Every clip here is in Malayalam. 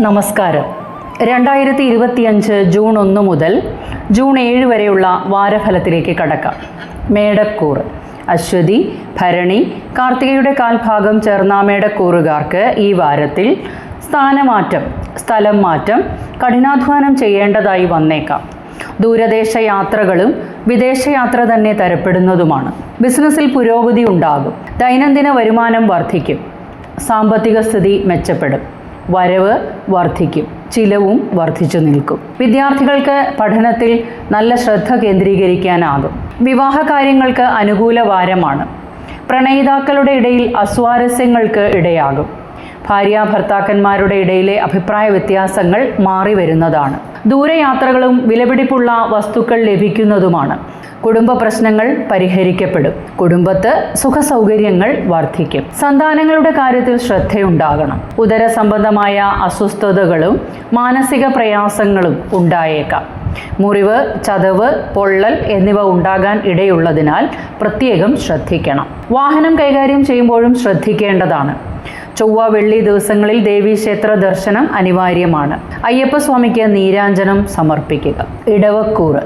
നമസ്കാരം. രണ്ടായിരത്തി ഇരുപത്തിയഞ്ച് ജൂൺ ഒന്ന് മുതൽ ജൂൺ ഏഴ് വരെയുള്ള വാരഫലത്തിലേക്ക് കടക്കാം. മേടക്കൂർ. അശ്വതി ഭരണി കാർത്തികയുടെ കാൽഭാഗം ചേർന്ന മേടക്കൂറുകാർക്ക് ഈ വാരത്തിൽ സ്ഥാനമാറ്റം സ്ഥലം മാറ്റം കഠിനാധ്വാനം ചെയ്യേണ്ടതായി വന്നേക്കാം. ദൂരദേശ യാത്രകളും വിദേശയാത്ര തന്നെ തരപ്പെടുന്നതുമാണ്. ബിസിനസ്സിൽ പുരോഗതി ഉണ്ടാകും. ദൈനംദിന വരുമാനം വർദ്ധിക്കും. സാമ്പത്തിക സ്ഥിതി മെച്ചപ്പെടും. വരവ് വർദ്ധിക്കും ചിലവും വർദ്ധിച്ചു നിൽക്കും. വിദ്യാർത്ഥികൾക്ക് പഠനത്തിൽ നല്ല ശ്രദ്ധ കേന്ദ്രീകരിക്കാനാകും. വിവാഹ കാര്യങ്ങൾക്ക് അനുകൂല വാരമാണ്. പ്രണയിതാക്കളുടെ ഇടയിൽ അസ്വാരസ്യങ്ങൾക്ക് ഇടയാകും. ഭാര്യ ഭർത്താക്കന്മാരുടെ ഇടയിലെ അഭിപ്രായ വ്യത്യാസങ്ങൾ മാറി വരുന്നതാണ്. ദൂരയാത്രകളും വിലപിടിപ്പുള്ള വസ്തുക്കൾ ലഭിക്കുന്നതുമാണ്. കുടുംബ പ്രശ്നങ്ങൾ പരിഹരിക്കപ്പെടും. കുടുംബത്ത് സുഖസൗകര്യങ്ങൾ വർദ്ധിക്കും. സന്താനങ്ങളുടെ കാര്യത്തിൽ ശ്രദ്ധയുണ്ടാകണം. ഉദര സംബന്ധമായ അസ്വസ്ഥതകളും മാനസിക പ്രയാസങ്ങളും ഉണ്ടായേക്കാം. മുറിവ് ചതവ് പൊള്ളൽ എന്നിവ ഉണ്ടാകാൻ ഇടയുള്ളതിനാൽ പ്രത്യേകം ശ്രദ്ധിക്കണം. വാഹനം കൈകാര്യം ചെയ്യുമ്പോഴും ശ്രദ്ധിക്കേണ്ടതാണ്. ചൊവ്വ വെള്ളി ദിവസങ്ങളിൽ ദേവീക്ഷേത്ര ദർശനം അനിവാര്യമാണ്. അയ്യപ്പസ്വാമിക്ക് നീരാഞ്ജനം സമർപ്പിക്കുക. ഇടവക്കൂറ്.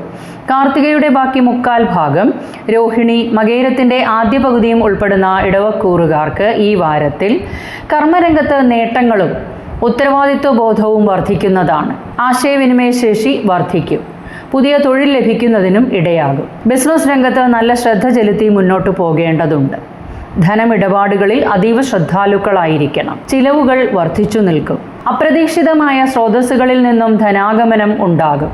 കാർത്തികയുടെ ബാക്കി മുക്കാൽ ഭാഗം. രോഹിണി മകേരത്തിന്റെ ആദ്യ പകുതിയും ഉൾപ്പെടുന്ന ഇടവക്കൂറുകാർക്ക് ഈ വാരത്തിൽ കർമ്മരംഗത്ത് നേട്ടങ്ങളും ഉത്തരവാദിത്വ ബോധവും വർദ്ധിക്കുന്നതാണ്. ആശയവിനിമയശേഷി വർദ്ധിക്കും. പുതിയ തൊഴിൽ ലഭിക്കുന്നതിനും ഇടയാകും. ബിസിനസ് രംഗത്ത് നല്ല ശ്രദ്ധ ചെലുത്തി മുന്നോട്ട് പോകേണ്ടതുണ്ട്. ധനമിടപാടുകളിൽ അതീവ ശ്രദ്ധാലുക്കളായിരിക്കണം. ചിലവുകൾ വർദ്ധിച്ചു നിൽക്കും. അപ്രതീക്ഷിതമായ സ്രോതസ്സുകളിൽ നിന്നും ധനാഗമനം ഉണ്ടാകും.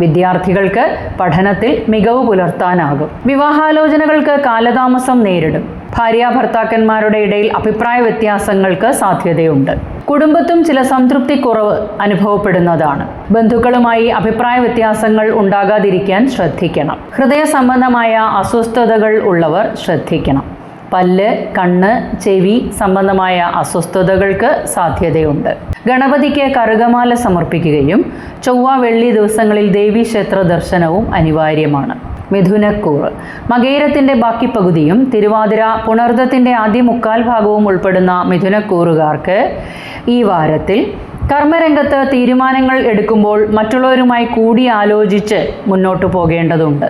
വിദ്യാർത്ഥികൾക്ക് പഠനത്തിൽ മികവ് പുലർത്താനാകും. വിവാഹാലോചനകൾക്ക് കാലതാമസം നേരിടും. ഭാര്യ ഭർത്താക്കന്മാരുടെ ഇടയിൽ അഭിപ്രായ വ്യത്യാസങ്ങൾക്ക് സാധ്യതയുണ്ട്. കുടുംബത്തും ചില സംതൃപ്തി കുറവ് അനുഭവപ്പെടുന്നതാണ്. ബന്ധുക്കളുമായി അഭിപ്രായ വ്യത്യാസങ്ങൾ ഉണ്ടാകാതിരിക്കാൻ ശ്രദ്ധിക്കണം. ഹൃദയ സംബന്ധമായ അസ്വസ്ഥതകൾ ഉള്ളവർ ശ്രദ്ധിക്കണം. പല്ല് കണ്ണ് ചെവി സംബന്ധമായ അസ്വസ്ഥതകൾക്ക് സാധ്യതയുണ്ട്. ഗണപതിക്ക് കറുകമാല സമർപ്പിക്കുകയും ചൊവ്വ വെള്ളി ദിവസങ്ങളിൽ ദേവീക്ഷേത്ര ദർശനവും അനിവാര്യമാണ്. മിഥുനക്കൂറ് മകേരത്തിന്റെ ബാക്കി പകുതിയും തിരുവാതിര പുണർദത്തിന്റെ ആദ്യ മുക്കാൽ ഭാഗവും ഉൾപ്പെടുന്ന മിഥുനക്കൂറുകാർക്ക് ഈ വാരത്തിൽ കർമ്മരംഗത്ത് തീരുമാനങ്ങൾ എടുക്കുമ്പോൾ മറ്റുള്ളവരുമായി കൂടി ആലോചിച്ച് മുന്നോട്ടു പോകേണ്ടതുണ്ട്.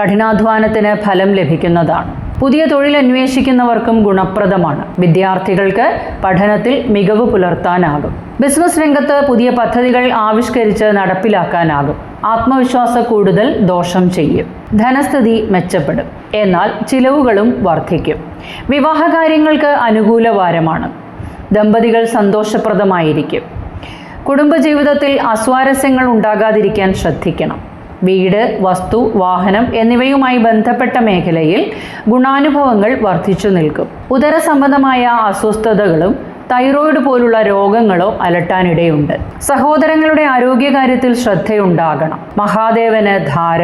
കഠിനാധ്വാനത്തിന് ഫലം ലഭിക്കുന്നതാണ്. പുതിയ തൊഴിൽ അന്വേഷിക്കുന്നവർക്കും ഗുണപ്രദമാണ്. വിദ്യാർത്ഥികൾക്ക് പഠനത്തിൽ മികവ് പുലർത്താനാകും. ബിസിനസ് രംഗത്ത് പുതിയ പദ്ധതികൾ ആവിഷ്കരിച്ച് നടപ്പിലാക്കാനാകും. ആത്മവിശ്വാസ കൂടുതൽ ദോഷം ചെയ്യും. ധനസ്ഥിതി മെച്ചപ്പെടും. എന്നാൽ ചിലവുകളും വർദ്ധിക്കും. വിവാഹകാര്യങ്ങൾക്ക് അനുകൂല വാരമാണ്. ദമ്പതികൾ സന്തോഷപ്രദമായിരിക്കും. കുടുംബജീവിതത്തിൽ അസ്വാരസ്യങ്ങൾ ഉണ്ടാകാതിരിക്കാൻ ശ്രദ്ധിക്കണം. വീട് വസ്തു വാഹനം എന്നിവയുമായി ബന്ധപ്പെട്ട മേഖലയിൽ ഗുണാനുഭവങ്ങൾ വർദ്ധിച്ചു നിൽക്കും. ഉദര സംബന്ധമായ അസ്വസ്ഥതകളും തൈറോയിഡ് പോലുള്ള രോഗങ്ങളോ അലട്ടാനിടയുണ്ട്. സഹോദരങ്ങളുടെ ആരോഗ്യകാര്യത്തിൽ ശ്രദ്ധയുണ്ടാകണം. മഹാദേവന് ധാര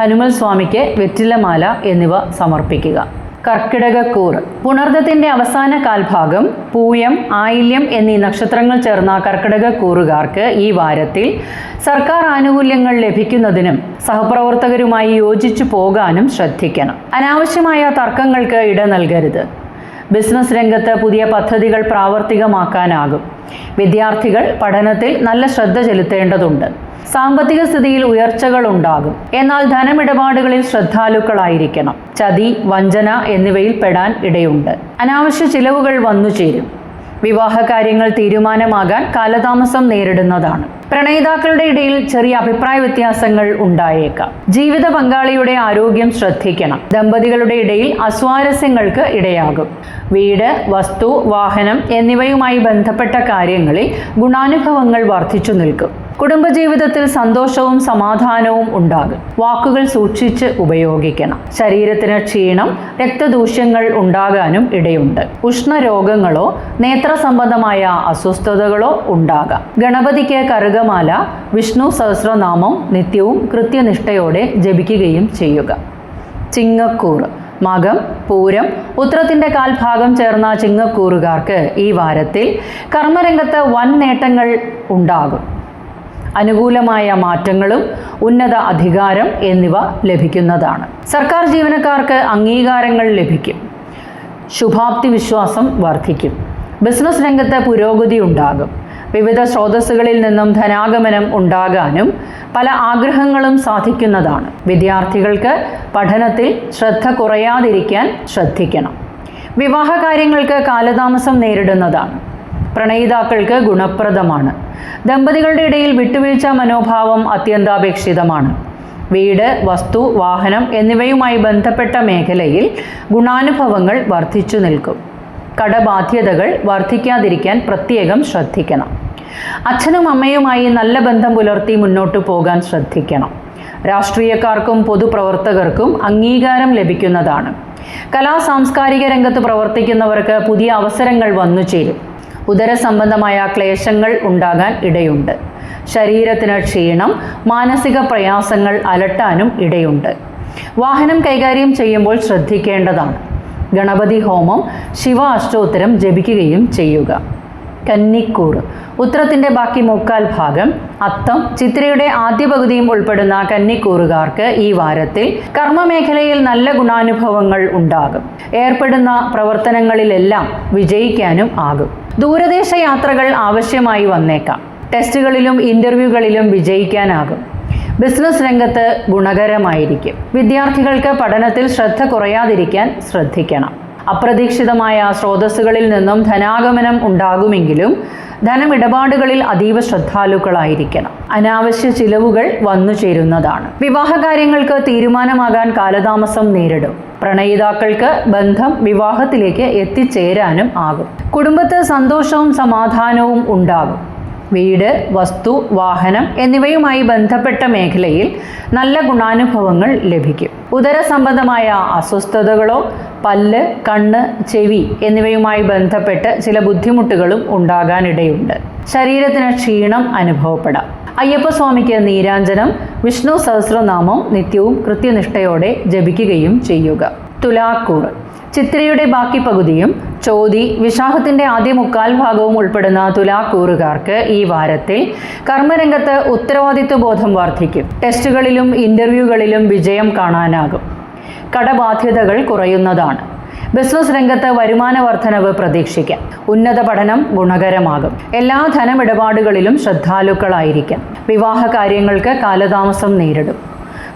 ഹനുമൽ സ്വാമിക്ക് വെറ്റിലമാല എന്നിവ സമർപ്പിക്കുക. കർക്കിടകക്കൂറ് പുണർദത്തിന്റെ അവസാന കാൽഭാഗം പൂയം ആയില്യം എന്നീ നക്ഷത്രങ്ങൾ ചേർന്ന കർക്കിടകക്കൂറുകാർക്ക് ഈ വാരത്തിൽ സർക്കാർ ആനുകൂല്യങ്ങൾ ലഭിക്കുന്നതിനും സഹപ്രവർത്തകരുമായി യോജിച്ചു പോകാനും ശ്രദ്ധിക്കണം. അനാവശ്യമായ തർക്കങ്ങൾക്ക് ഇട നൽകരുത്. ബിസിനസ് രംഗത്ത് പുതിയ പദ്ധതികൾ പ്രാവർത്തികമാക്കാനാകും. വിദ്യാർത്ഥികൾ പഠനത്തിൽ നല്ല ശ്രദ്ധ ചെലുത്തേണ്ടതുണ്ട്. സാമ്പത്തിക സ്ഥിതിയിൽ ഉയർച്ചകൾ ഉണ്ടാകും എന്നാൽ ധനമിടപാടുകളിൽ ശ്രദ്ധാലുക്കളായിരിക്കണം. ചതി വഞ്ചന എന്നിവയിൽ പെടാൻ ഇടയുണ്ട്. അനാവശ്യ ചിലവുകൾ വന്നു ചേരും വിവാഹ കാര്യങ്ങൾ തീരുമാനമാകാൻ കാലതാമസം നേരിടുന്നതാണ്. പ്രണയിതാക്കളുടെ ഇടയിൽ ചെറിയ അഭിപ്രായ വ്യത്യാസങ്ങൾ ഉണ്ടായേക്കാം. ജീവിത പങ്കാളിയുടെ ആരോഗ്യം ശ്രദ്ധിക്കണം. ദമ്പതികളുടെ ഇടയിൽ അസ്വാരസ്യങ്ങൾക്ക് ഇടയാകും. വീട് വസ്തു വാഹനം എന്നിവയുമായി ബന്ധപ്പെട്ട കാര്യങ്ങളിൽ ഗുണാനുഭവങ്ങൾ വർദ്ധിച്ചു നിൽക്കും. കുടുംബജീവിതത്തിൽ സന്തോഷവും സമാധാനവും ഉണ്ടാകും. വാക്കുകൾ സൂക്ഷിച്ച് ഉപയോഗിക്കണം. ശരീരത്തിന് ക്ഷീണം രക്തദൂഷ്യങ്ങൾ ഉണ്ടാകാനും ഇടയുണ്ട്. ഉഷ്ണരോഗങ്ങളോ നേത്ര സംബന്ധമായ അസ്വസ്ഥതകളോ ഉണ്ടാകാം. ഗണപതിക്ക് കറുകമാല വിഷ്ണു സഹസ്രനാമം നിത്യവും കൃത്യനിഷ്ഠയോടെ ജപിക്കുകയും ചെയ്യുക. ചിങ്ങക്കൂർ മകം പൂരം ഉത്രത്തിന്റെ കാൽഭാഗം ചേർന്ന ചിങ്ങക്കൂറുകാർക്ക് ഈ വാരത്തിൽ കർമ്മരംഗത്ത് വൻ നേട്ടങ്ങൾ ഉണ്ടാകും. അനുകൂലമായ മാറ്റങ്ങളും ഉന്നത അധികാരം എന്നിവ ലഭിക്കുന്നതാണ്. സർക്കാർ ജീവനക്കാർക്ക് അംഗീകാരങ്ങൾ ലഭിക്കും. ശുഭാപ്തി വിശ്വാസം വർദ്ധിക്കും. ബിസിനസ് രംഗത്ത് പുരോഗതി ഉണ്ടാകും. വിവിധ സ്രോതസ്സുകളിൽ നിന്നും ധനാഗമനം ഉണ്ടാകാനും പല ആഗ്രഹങ്ങളും സാധിക്കുന്നതാണ്. വിദ്യാർത്ഥികൾക്ക് പഠനത്തിൽ ശ്രദ്ധ കുറയാതിരിക്കാൻ ശ്രദ്ധിക്കണം. വിവാഹ കാര്യങ്ങൾക്ക് കാലതാമസം നേരിടുന്നതാണ്. പ്രണയിതാക്കൾക്ക് ഗുണപ്രദമാണ്. ദമ്പതികളുടെ ഇടയിൽ വിട്ടുവീഴ്ച മനോഭാവം അത്യന്താപേക്ഷിതമാണ്. വീട് വസ്തു വാഹനം എന്നിവയുമായി ബന്ധപ്പെട്ട മേഖലയിൽ ഗുണാനുഭവങ്ങൾ വർദ്ധിച്ചു നിൽക്കും. കടബാധ്യതകൾ വർദ്ധിക്കാതിരിക്കാൻ പ്രത്യേകം ശ്രദ്ധിക്കണം. അച്ഛനും അമ്മയുമായി നല്ല ബന്ധം പുലർത്തി മുന്നോട്ടു പോകാൻ ശ്രദ്ധിക്കണം. രാഷ്ട്രീയക്കാർക്കും പൊതുപ്രവർത്തകർക്കും അംഗീകാരം ലഭിക്കുന്നതാണ്. കലാ സാംസ്കാരിക രംഗത്ത് പ്രവർത്തിക്കുന്നവർക്ക് പുതിയ അവസരങ്ങൾ വന്നു ചേരും ഉദര സംബന്ധമായ ക്ലേശങ്ങൾ ഉണ്ടാകാൻ ഇടയുണ്ട്. ശരീരത്തിന് ക്ഷീണം മാനസിക പ്രയാസങ്ങൾ അലട്ടാനും ഇടയുണ്ട്. വാഹനം കൈകാര്യം ചെയ്യുമ്പോൾ ശ്രദ്ധിക്കേണ്ടതാണ്. ഗണപതി ഹോമം ശിവ അഷ്ടോത്തരം ജപിക്കുകയും ചെയ്യുക. കന്നിക്കൂർ. ഉത്രത്തിന്റെ ബാക്കി മുക്കാൽ ഭാഗം. അത്തം ചിത്രയുടെ ആദ്യ പകുതിയും ഉൾപ്പെടുന്ന കന്നിക്കൂറുകാർക്ക് ഈ വാരത്തിൽ കർമ്മമേഖലയിൽ നല്ല ഗുണാനുഭവങ്ങൾ ഉണ്ടാകും. ഏർപ്പെടുന്ന പ്രവർത്തനങ്ങളിലെല്ലാം വിജയിക്കാനും ആകും. ദൂരദേശ യാത്രകൾ ആവശ്യമായി വന്നേക്കാം. ടെസ്റ്റുകളിലും ഇന്റർവ്യൂകളിലും വിജയിക്കാനാകും. ബിസിനസ് രംഗത്ത് ഗുണകരമായിരിക്കും. വിദ്യാർത്ഥികൾക്ക് പഠനത്തിൽ ശ്രദ്ധ കുറയാതിരിക്കാൻ ശ്രദ്ധിക്കണം. അപ്രതീക്ഷിതമായ സ്രോതസ്സുകളിൽ നിന്നും ധനാഗമനം ഉണ്ടാകുമെങ്കിലും ധനമിടപാടുകളിൽ അതീവ ശ്രദ്ധാലുക്കളായിരിക്കണം. അനാവശ്യ ചിലവുകൾ വന്നു ചേരുന്നതാണ്. വിവാഹകാര്യങ്ങൾക്ക് തീരുമാനമാകാൻ കാലതാമസം നേരിടും. പ്രണയിതാക്കൾക്ക് ബന്ധം വിവാഹത്തിലേക്ക് എത്തിച്ചേരാനും ആകും. കുടുംബത്ത് സന്തോഷവും സമാധാനവും ഉണ്ടാകും. വീട് വസ്തു വാഹനം എന്നിവയുമായി ബന്ധപ്പെട്ട മേഖലയിൽ നല്ല ഗുണാനുഭവങ്ങൾ ലഭിക്കും. ഉദര സംബന്ധമായ അസ്വസ്ഥതകളോ പല്ല് കണ്ണ് ചെവി എന്നിവയുമായി ബന്ധപ്പെട്ട് ചില ബുദ്ധിമുട്ടുകളും ഉണ്ടാകാനിടയുണ്ട്. ശരീരത്തിന് ക്ഷീണം അനുഭവപ്പെടാം. അയ്യപ്പസ്വാമിക്ക് നീരാഞ്ജനം വിഷ്ണു സഹസ്രനാമം നിത്യവും കൃത്യനിഷ്ഠയോടെ ജപിക്കുകയും ചെയ്യുക. തുലാക്കൂർ ചിത്രയുടെ ബാക്കി പകുതിയും ചോതി വിശാഖത്തിന്റെ ആദ്യ മുക്കാൽ ഭാഗവും ഉൾപ്പെടുന്ന തുലാക്കൂറുകാർക്ക് ഈ വാരത്തിൽ കർമ്മരംഗത്ത് ഉത്തരവാദിത്വ ബോധം വർദ്ധിക്കും. ടെസ്റ്റുകളിലും ഇന്റർവ്യൂകളിലും വിജയം കാണാനാകും. കടബാധ്യതകൾ കുറയുന്നതാണ്. ബിസിനസ് രംഗത്ത് വരുമാന വർധനവ് പ്രതീക്ഷിക്കാം. ഉന്നത പഠനം ഗുണകരമാകും. എല്ലാ ധനമിടപാടുകളിലും ശ്രദ്ധാലുക്കളായിരിക്കാം. വിവാഹ കാര്യങ്ങൾക്ക് കാലതാമസം നേരിടും.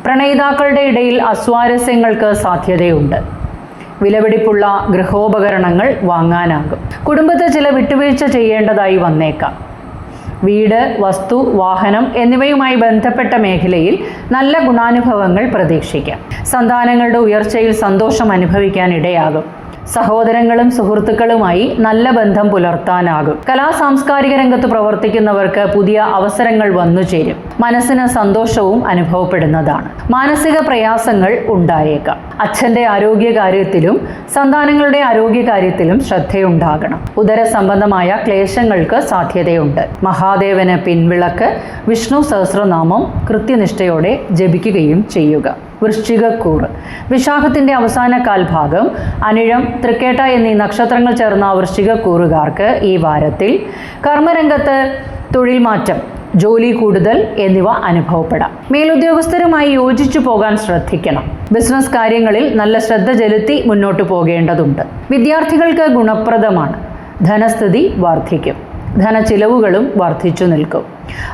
പ്രണയിതാക്കളുടെ ഇടയിൽ അസ്വാരസ്യങ്ങൾക്ക് സാധ്യതയുണ്ട്. വിലപിടിപ്പുള്ള ഗൃഹോപകരണങ്ങൾ വാങ്ങാനാകും. കുടുംബത്തെ ചില വിട്ടുവീഴ്ച ചെയ്യേണ്ടതായി വന്നേക്കാം. വീട് വസ്തു വാഹനം എന്നിവയുമായി ബന്ധപ്പെട്ട മേഖലയിൽ നല്ല ഗുണാനുഭവങ്ങൾ പ്രതീക്ഷിക്കാം. സന്താനങ്ങളുടെ ഉയർച്ചയിൽ സന്തോഷം അനുഭവിക്കാൻ ഇടയാകും. സഹോദരങ്ങളും സുഹൃത്തുക്കളുമായി നല്ല ബന്ധം പുലർത്താനാകും. കലാ സാംസ്കാരിക രംഗത്ത് പ്രവർത്തിക്കുന്നവർക്ക് പുതിയ അവസരങ്ങൾ വന്നു ചേരും. മനസ്സിന് സന്തോഷവും അനുഭവപ്പെടുന്നതാണ്. മാനസിക പ്രയാസങ്ങൾ ഉണ്ടായേക്കാം. അച്ഛന്റെ ആരോഗ്യകാര്യത്തിലും സന്താനങ്ങളുടെ ആരോഗ്യകാര്യത്തിലും ശ്രദ്ധയുണ്ടാകണം. ഉദര സംബന്ധമായ ക്ലേശങ്ങൾക്ക് സാധ്യതയുണ്ട്. മഹാദേവന് പിൻവിളക്ക് വിഷ്ണു സഹസ്രനാമം കൃത്യനിഷ്ഠയോടെ ജപിക്കുകയും ചെയ്യുക. വൃശ്ചികക്കൂറ് വിശാഖത്തിന്റെ അവസാന കാൽഭാഗം അനിഴം തൃക്കേട്ട എന്നീ നക്ഷത്രങ്ങൾ ചേർന്ന വൃശ്ചികക്കൂറുകാർക്ക് ഈ വാരത്തിൽ കർമ്മരംഗത്ത് തൊഴിൽ മാറ്റം ജോലി കൂടുതൽ എന്നിവ അനുഭവപ്പെടാം. മേലുദ്യോഗസ്ഥരുമായി യോജിച്ചു പോകാൻ ശ്രദ്ധിക്കണം. ബിസിനസ് കാര്യങ്ങളിൽ നല്ല ശ്രദ്ധ ചെലുത്തി മുന്നോട്ട് പോകേണ്ടതുണ്ട്. വിദ്യാർത്ഥികൾക്ക് ഗുണപ്രദമാണ്. ധനസ്ഥിതി വർദ്ധിക്കും. ധനച്ചിലവുകളും വർദ്ധിച്ചു നിൽക്കും.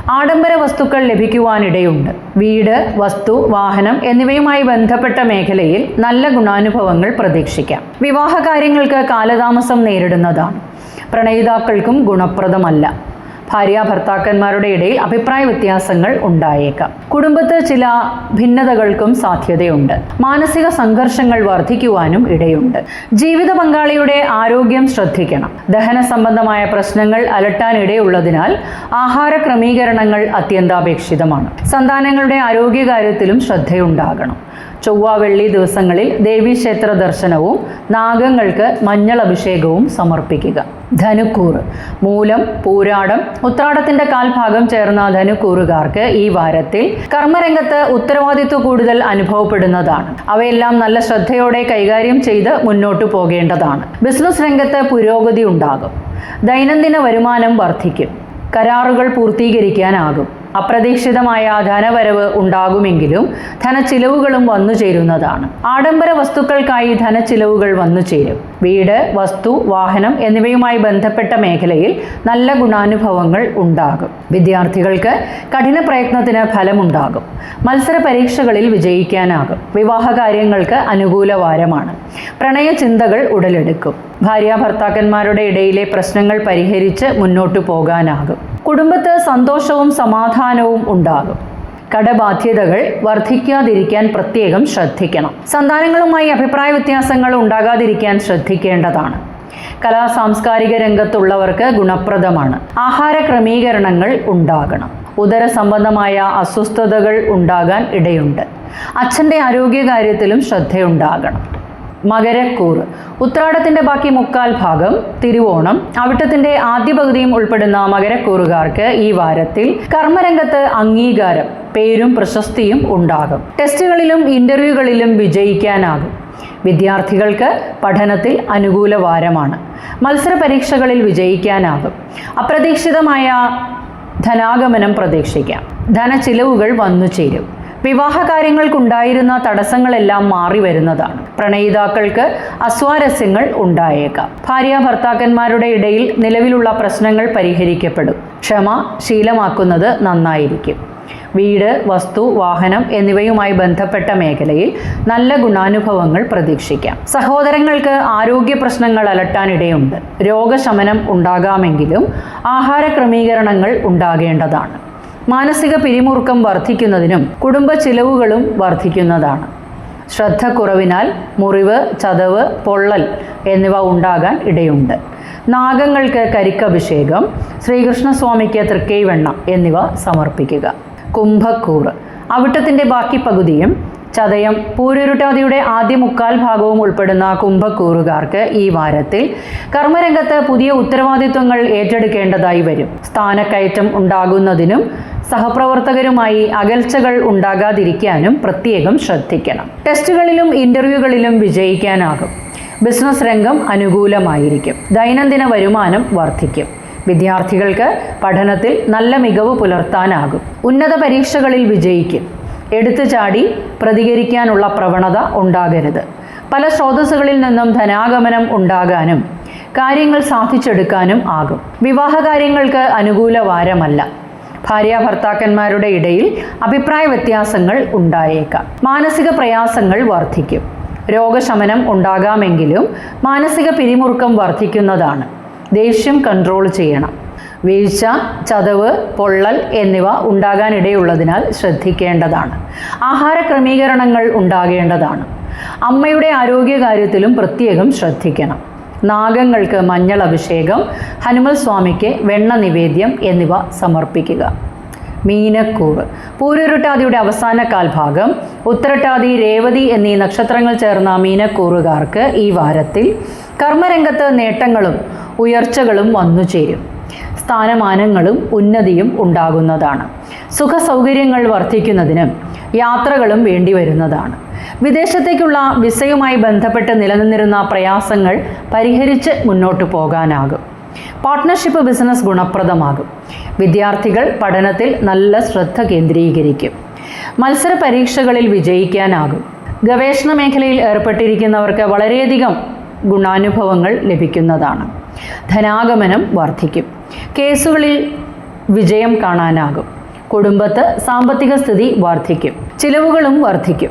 ആഡംബര വസ്തുക്കൾ ലഭിക്കുവാനിടയുണ്ട്. വീട് വസ്തു വാഹനം എന്നിവയുമായി ബന്ധപ്പെട്ട മേഖലയിൽ നല്ല ഗുണാനുഭവങ്ങൾ പ്രതീക്ഷിക്കാം. വിവാഹ കാര്യങ്ങൾക്ക് കാലതാമസം നേരിടുന്നതാണ്. പ്രണയിതാക്കൾക്കും ഗുണപ്രദമല്ല. ഭാര്യ ഭർത്താക്കന്മാരുടെ ഇടയിൽ അഭിപ്രായ വ്യത്യാസങ്ങൾ ഉണ്ടായേക്കാം. കുടുംബത്ത് ചില ഭിന്നതകൾക്കും സാധ്യതയുണ്ട്. മാനസിക സംഘർഷങ്ങൾ വർദ്ധിക്കുവാനും ഇടയുണ്ട്. ജീവിത പങ്കാളിയുടെ ആരോഗ്യം ശ്രദ്ധിക്കണം. ദഹന സംബന്ധമായ പ്രശ്നങ്ങൾ അലട്ടാൻ ഇടയുള്ളതിനാൽ ആഹാര ക്രമീകരണങ്ങൾ അത്യന്താപേക്ഷിതമാണ്. സന്താനങ്ങളുടെ ആരോഗ്യകാര്യത്തിലും ശ്രദ്ധയുണ്ടാകണം. ചൊവ്വ വെള്ളി ദിവസങ്ങളിൽ ദേവീക്ഷേത്ര ദർശനവും നാഗങ്ങൾക്ക് മഞ്ഞൾ അഭിഷേകവും സമർപ്പിക്കുക. ധനുക്കൂറ് മൂലം പൂരാടം ഉത്രാടത്തിന്റെ കാൽഭാഗം ചേർന്ന ധനുക്കൂറുകാർക്ക് ഈ വാരത്തിൽ കർമ്മരംഗത്ത് ഉത്തരവാദിത്വ കൂടുതൽ അനുഭവപ്പെടുന്നതാണ്. അവയെല്ലാം നല്ല ശ്രദ്ധയോടെ കൈകാര്യം ചെയ്ത് മുന്നോട്ടു പോകേണ്ടതാണ്. ബിസിനസ് രംഗത്ത് പുരോഗതി ഉണ്ടാകും. ദൈനംദിന വരുമാനം വർദ്ധിക്കും. കരാറുകൾ പൂർത്തീകരിക്കാനാകും. അപ്രതീക്ഷിതമായ ധനവരവ് ഉണ്ടാകുമെങ്കിലും ധനച്ചിലവുകളും വന്നു ചേരുന്നതാണ്. ആഡംബര വസ്തുക്കൾക്കായി ധനച്ചിലവുകൾ വന്നു ചേരും. വീട് വസ്തു വാഹനം എന്നിവയുമായി ബന്ധപ്പെട്ട മേഖലയിൽ നല്ല ഗുണാനുഭവങ്ങൾ ഉണ്ടാകും. വിദ്യാർത്ഥികൾക്ക് കഠിന പ്രയത്നത്തിന് ഫലമുണ്ടാകും. മത്സര പരീക്ഷകളിൽ വിജയിക്കാനാകും. വിവാഹ കാര്യങ്ങൾക്ക് അനുകൂല വാരമാണ്. പ്രണയ ചിന്തകൾ ഉടലെടുക്കും. ഭാര്യ ഭർത്താക്കന്മാരുടെ ഇടയിലെ പ്രശ്നങ്ങൾ പരിഹരിച്ച് മുന്നോട്ടു പോകാനാകും. കുടുംബത്ത് സന്തോഷവും സമാധാനവും ഉണ്ടാകും. കടബാധ്യതകൾ വർദ്ധിക്കാതിരിക്കാൻ പ്രത്യേകം ശ്രദ്ധിക്കണം. സന്താനങ്ങളുമായി അഭിപ്രായ വ്യത്യാസങ്ങൾ ഉണ്ടാകാതിരിക്കാൻ ശ്രദ്ധിക്കേണ്ടതാണ്. കലാ സാംസ്കാരിക രംഗത്തുള്ളവർക്ക് ഗുണപ്രദമാണ്. ആഹാര ക്രമീകരണങ്ങൾ ഉണ്ടാകണം. ഉദര സംബന്ധമായ അസ്വസ്ഥതകൾ ഉണ്ടാകാൻ ഇടയുണ്ട്. അച്ഛന്റെ ആരോഗ്യകാര്യത്തിലും ശ്രദ്ധയുണ്ടാകണം. മകരക്കൂറ് ഉത്രാടത്തിന്റെ ബാക്കി മുക്കാൽ ഭാഗം തിരുവോണം. അവിട്ടത്തിന്റെ ആദ്യ പകുതിയും ഉൾപ്പെടുന്ന മകരക്കൂറുകാർക്ക് ഈ വാരത്തിൽ കർമ്മരംഗത്ത് അംഗീകാരം പേരും പ്രശസ്തിയും ഉണ്ടാകും. ടെസ്റ്റുകളിലും ഇന്റർവ്യൂകളിലും വിജയിക്കാനാകും. വിദ്യാർത്ഥികൾക്ക് പഠനത്തിൽ അനുകൂല വാരമാണ്. മത്സര പരീക്ഷകളിൽ വിജയിക്കാനാകും. അപ്രതീക്ഷിതമായ ധനാഗമനം പ്രതീക്ഷിക്കാം. ധനച്ചിലവുകൾ വന്നു ചേരും വിവാഹ കാര്യങ്ങൾക്കുണ്ടായിരുന്ന തടസ്സങ്ങളെല്ലാം മാറി വരുന്നതാണ് പ്രണയിതാക്കൾക്ക് അസ്വാരസ്യങ്ങൾ ഉണ്ടായേക്കാം. ഭാര്യ ഭർത്താക്കന്മാരുടെ ഇടയിൽ നിലവിലുള്ള പ്രശ്നങ്ങൾ പരിഹരിക്കപ്പെടും. ക്ഷമ ശീലമാക്കുന്നത് നന്നായിരിക്കും. വീട് വസ്തു വാഹനം എന്നിവയുമായി ബന്ധപ്പെട്ട മേഖലയിൽ നല്ല ഗുണാനുഭവങ്ങൾ പ്രതീക്ഷിക്കാം. സഹോദരങ്ങൾക്ക് ആരോഗ്യ പ്രശ്നങ്ങൾ അലട്ടാനിടയുണ്ട്. രോഗശമനം ഉണ്ടാകാമെങ്കിലും ആഹാര ക്രമീകരണങ്ങൾ ഉണ്ടാകേണ്ടതാണ്. മാനസിക പിരിമുറുക്കം വർദ്ധിക്കുന്നതിനും കുടുംബ ചിലവുകളും വർദ്ധിക്കുന്നതാണ് ശ്രദ്ധക്കുറവിനാൽ മുറിവ് ചതവ് പൊള്ളൽ എന്നിവ ഉണ്ടാകാൻ ഇടയുണ്ട്. നാഗങ്ങൾക്ക് കരിക്കഭിഷേകം ശ്രീകൃഷ്ണസ്വാമിക്ക് തൃക്കൈവെണ്ണ എന്നിവ സമർപ്പിക്കുക. കുംഭക്കൂറ്. അവിട്ടത്തിന്റെ ബാക്കി പകുതിയും ചതയം പൂരുരുട്ടതിയുടെ ആദ്യ മുക്കാൽ ഭാഗവും ഉൾപ്പെടുന്ന കുംഭക്കൂറുകാർക്ക് ഈ വാരത്തിൽ കർമ്മരംഗത്ത് പുതിയ ഉത്തരവാദിത്വങ്ങൾ ഏറ്റെടുക്കേണ്ടതായി വരും. സ്ഥാനക്കയറ്റം ഉണ്ടാകുന്നതിനും സഹപ്രവർത്തകരുമായി അകൽച്ചകൾ ഉണ്ടാകാതിരിക്കാനും പ്രത്യേകം ശ്രദ്ധിക്കണം. ടെസ്റ്റുകളിലും ഇന്റർവ്യൂകളിലും വിജയിക്കാനാകും. ബിസിനസ് രംഗം അനുകൂലമായിരിക്കും. ദൈനംദിന വരുമാനം വർദ്ധിക്കും. വിദ്യാർത്ഥികൾക്ക് പഠനത്തിൽ നല്ല മികവ് പുലർത്താനാകും. ഉന്നത പരീക്ഷകളിൽ വിജയിക്കും. എടുത്തു ചാടി പ്രതികരിക്കാനുള്ള പ്രവണത ഉണ്ടാകരുത്. പല സ്രോതസ്സുകളിൽ നിന്നും ധനാഗമനം ഉണ്ടാകാനും കാര്യങ്ങൾ സാധിച്ചെടുക്കാനും ആകും. വിവാഹ കാര്യങ്ങൾക്ക് അനുകൂല വാരമല്ല. ഭാര്യ ഭർത്താക്കന്മാരുടെ ഇടയിൽ അഭിപ്രായ വ്യത്യാസങ്ങൾ ഉണ്ടായേക്കാം. മാനസിക പ്രയാസങ്ങൾ വർദ്ധിക്കും രോഗശമനം ഉണ്ടാകാമെങ്കിലും മാനസിക പിരിമുറുക്കം വർദ്ധിക്കുന്നതാണ് ദേഷ്യം കൺട്രോൾ ചെയ്യണം. വീഴ്ച ചതവ് പൊള്ളൽ എന്നിവ ഉണ്ടാകാനിടയുള്ളതിനാൽ ശ്രദ്ധിക്കേണ്ടതാണ്. ആഹാര ക്രമീകരണങ്ങൾ ഉണ്ടാകേണ്ടതാണ്. അമ്മയുടെ ആരോഗ്യകാര്യത്തിലും പ്രത്യേകം ശ്രദ്ധിക്കണം. നാഗങ്ങൾക്ക് മഞ്ഞൾ അഭിഷേകം ഹനുമൽ സ്വാമിക്ക് വെണ്ണ നിവേദ്യം എന്നിവ സമർപ്പിക്കുക. മീനക്കൂറ് പൂരുരുട്ടാതിയുടെ അവസാന കാൽഭാഗം ഉത്തരട്ടാതി രേവതി എന്നീ നക്ഷത്രങ്ങൾ ചേർന്ന മീനക്കൂറുകാർക്ക് ഈ വാരത്തിൽ കർമ്മരംഗത്ത് നേട്ടങ്ങളും ഉയർച്ചകളും വന്നു ചേരും സ്ഥാനമാനങ്ങളും ഉന്നതിയും ഉണ്ടാകുന്നതാണ്. സുഖ സൗകര്യങ്ങൾ വർദ്ധിക്കുന്നതിനും യാത്രകളും വേണ്ടി വരുന്നതാണ് വിദേശത്തേക്കുള്ള വിസയുമായി ബന്ധപ്പെട്ട് നിലനിന്നിരുന്ന പ്രയാസങ്ങൾ പരിഹരിച്ച് മുന്നോട്ട് പോകാനാകും. Partnership business ഗുണപ്രദമാകും. വിദ്യാർത്ഥികൾ പഠനത്തിൽ നല്ല ശ്രദ്ധ കേന്ദ്രീകരിക്കും. മത്സര പരീക്ഷകളിൽ വിജയിക്കാനാകും. ഗവേഷണ മേഖലയിൽ ഏർപ്പെട്ടിരിക്കുന്നവർക്ക് വളരെയധികം ഗുണാനുഭവങ്ങൾ ലഭിക്കുന്നതാണ്. ധനാഗമനം വർദ്ധിക്കും. കേസുകളിൽ വിജയം കാണാനാകും. കുടുംബത്ത് സാമ്പത്തിക സ്ഥിതി വർദ്ധിക്കും ചിലവുകളും വർദ്ധിക്കും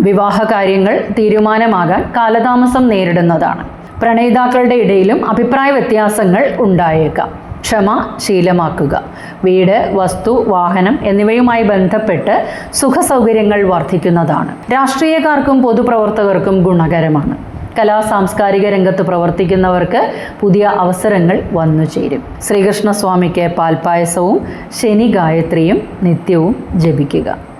വിവാഹ കാര്യങ്ങൾ തീരുമാനമാകാൻ കാലതാമസം നേരിടുന്നതാണ്. പ്രണയിതാക്കളുടെ ഇടയിലും അഭിപ്രായ വ്യത്യാസങ്ങൾ ഉണ്ടായേക്കാം. ക്ഷമ ശീലമാക്കുക. വീട് വസ്തു വാഹനം എന്നിവയുമായി ബന്ധപ്പെട്ട് സുഖസൗകര്യങ്ങൾ വർദ്ധിക്കുന്നതാണ് രാഷ്ട്രീയക്കാർക്കും പൊതുപ്രവർത്തകർക്കും ഗുണകരമാണ്. കലാ സാംസ്കാരിക രംഗത്ത് പ്രവർത്തിക്കുന്നവർക്ക് പുതിയ അവസരങ്ങൾ വന്നു ചേരും. ശ്രീകൃഷ്ണസ്വാമിക്ക് പാൽപ്പായസവും ശനി ഗായത്രിയും നിത്യവും ജപിക്കുക.